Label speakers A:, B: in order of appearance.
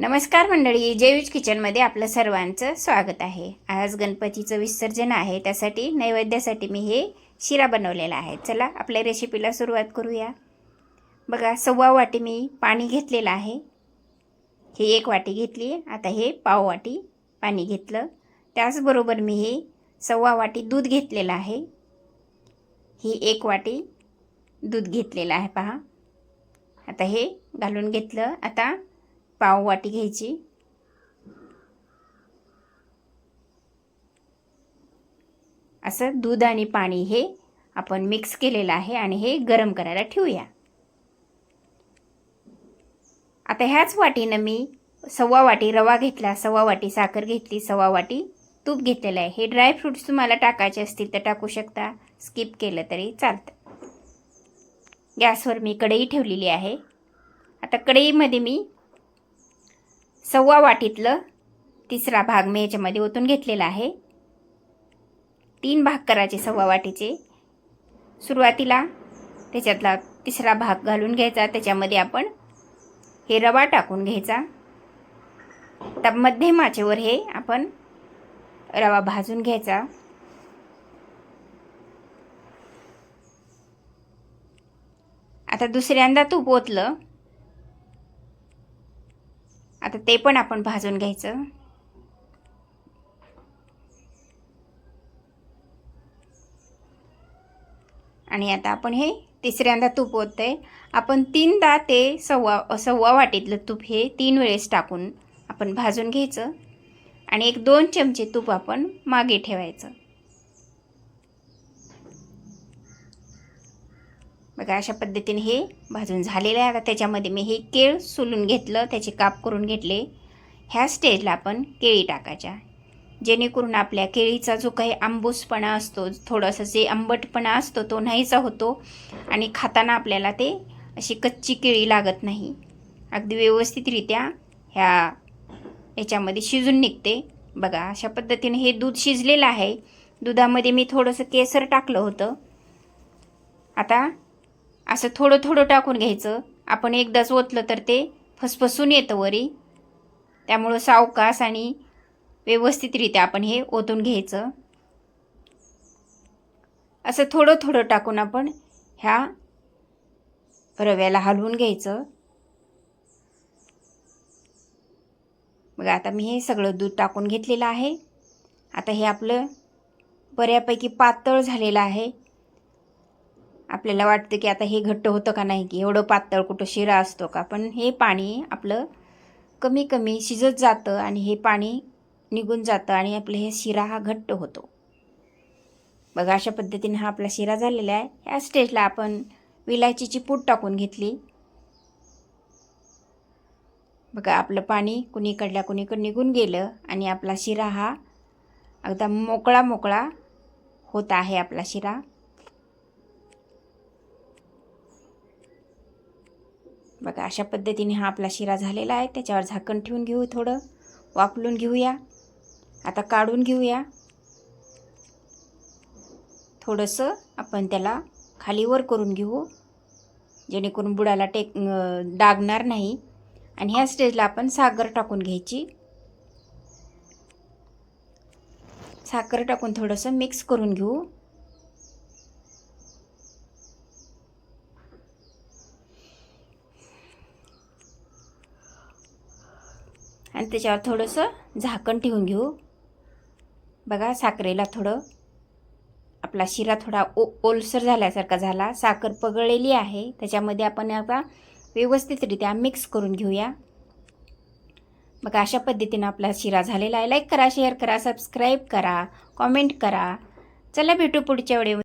A: नमस्कार मंडळी जेवीज किचनमध्ये आपलं सर्वांचं स्वागत आहे. आज गणपतीचं विसर्जन आहे त्यासाठी नैवेद्यासाठी मी हे शिरा बनवलेला आहे. चला आपल्या रेसिपीला सुरुवात करूया. बघा सव्वा वाटी मी पाणी घेतलेलं आहे. ही एक वाटी घेतली आता हे पाव वाटी पाणी घेतलं. त्याचबरोबर मी हे सव्वा वाटी दूध घेतलेलं आहे. ही एक वाटी दूध घेतलेलं आहे पहा. आता हे घालून घेतलं. आता पाव वाटी घ्यायची. असं दूध आणि पाणी हे आपण मिक्स केलेलं आहे आणि हे गरम करायला ठेवूया. आता ह्याच वाटीनं मी सव्वा वाटी रवा घेतला सव्वा वाटी साखर घेतली सव्वा वाटी तूप घेतलेलं आहे. हे ड्रायफ्रूट्स तुम्हाला टाकायचे असतील तर टाकू शकता. स्किप केलं तरी चालतं. गॅसवर मी कढई ठेवलेली आहे. आता कढईमध्ये मी सव्वा वाटीतलं तिसरा भाग मी याच्यामध्ये ओतून घेतलेला आहे. तीन भाग करायचे सव्वा वाटीचे. सुरुवातीला त्याच्यातला तिसरा भाग घालून घ्यायचा. त्याच्यामध्ये आपण हे रवा टाकून घ्यायचा. तर मध्यम आचेवर हे आपण रवा भाजून घ्यायचा. आता दुसऱ्यांदा तूप ओतलं. आता ते पण आपण भाजून घ्यायचं. आणि आता आपण हे तिसऱ्यांदा तूप ओततंय. आपण तीनदा ते सव्वा सव्वा वाटीतलं तूप हे तीन वेळेस टाकून आपण भाजून घ्यायचं. आणि एक दोन चमचे तूप आपण मागे ठेवायचं. बघा अशा पद्धतीने हे भाजून झालेलं आहे. आता त्याच्यामध्ये मी हे केळ सोलून घेतलं त्याचे काप करून घेतले. ह्या स्टेजला आपण केळी टाकायच्या. जेणेकरून आपल्या केळीचा जो काही आंबूसपणा असतो थोडंसं जे आंबटपणा असतो तो नाहीचा होतो आणि खाताना आपल्याला ते अशी कच्ची केळी लागत नाही. अगदी व्यवस्थितरित्या ह्या याच्यामध्ये शिजून निघते. बघा अशा पद्धतीने हे दूध शिजलेलं आहे. दुधामध्ये मी थोडंसं केसर टाकलं होतं. आता असं थोडं थोडं टाकून घ्यायचं. आपण एकदाच ओतलं तर ते फसफसून येतं वरी. त्यामुळं सावकास आणि व्यवस्थितरित्या आपण हे ओतून घ्यायचं. असं थोडं थोडं टाकून आपण ह्या रव्याला हलवून घ्यायचं. मग आता मी हे सगळं दूध टाकून घेतलेलं आहे. आता हे आपलं बऱ्यापैकी पातळ झालेलं आहे. आपल्याला वाटतं की आता हे घट्ट होतं का नाही की एवढं पातळ कुठं शिरा असतो का? पण हे पाणी आपलं कमी कमी शिजत जातं आणि हे पाणी निघून जातं आणि आपलं हे शिरा हा घट्ट होतो. बघा अशा पद्धतीने हा आपला शिरा झालेला आहे. ह्या स्टेजला आपण विलायचीची पूड टाकून घेतली. बघा आपलं पाणी कुणीकडल्या कुणीकडं निघून गेलं आणि आपला शिरा हा अगदा मोकळा मोकळा होत आहे आपला शिरा. बघा अशा पद्धतीने हा आपला शिरा झालेला आहे. त्याच्यावर झाकण ठेवून घेऊ थोडं. वापलून घेऊया. आता काढून घेऊया. थोडंसं आपण त्याला खालीवर करून घेऊ जेणेकरून बुडाला टेक डागणार नाही. आणि ह्या स्टेजला आपण साखर टाकून घ्यायची. साखर टाकून थोडंसं मिक्स करून घेऊ. आणि त्याच्यावर थोडंसं झाकण ठेवून घेऊ. बघा साखरेला थोडं आपला शिरा थोडा ओ ओलसर झाल्यासारखा झाला. साखर पगळलेली आहे. त्याच्यामध्ये आपण आता व्यवस्थितरित्या मिक्स करून घेऊया. बघा अशा पद्धतीनं आपला शिरा झालेला आहे. लाईक करा शेअर करा सबस्क्राईब करा कॉमेंट करा. चला भेटू पुढच्या वेळेवर.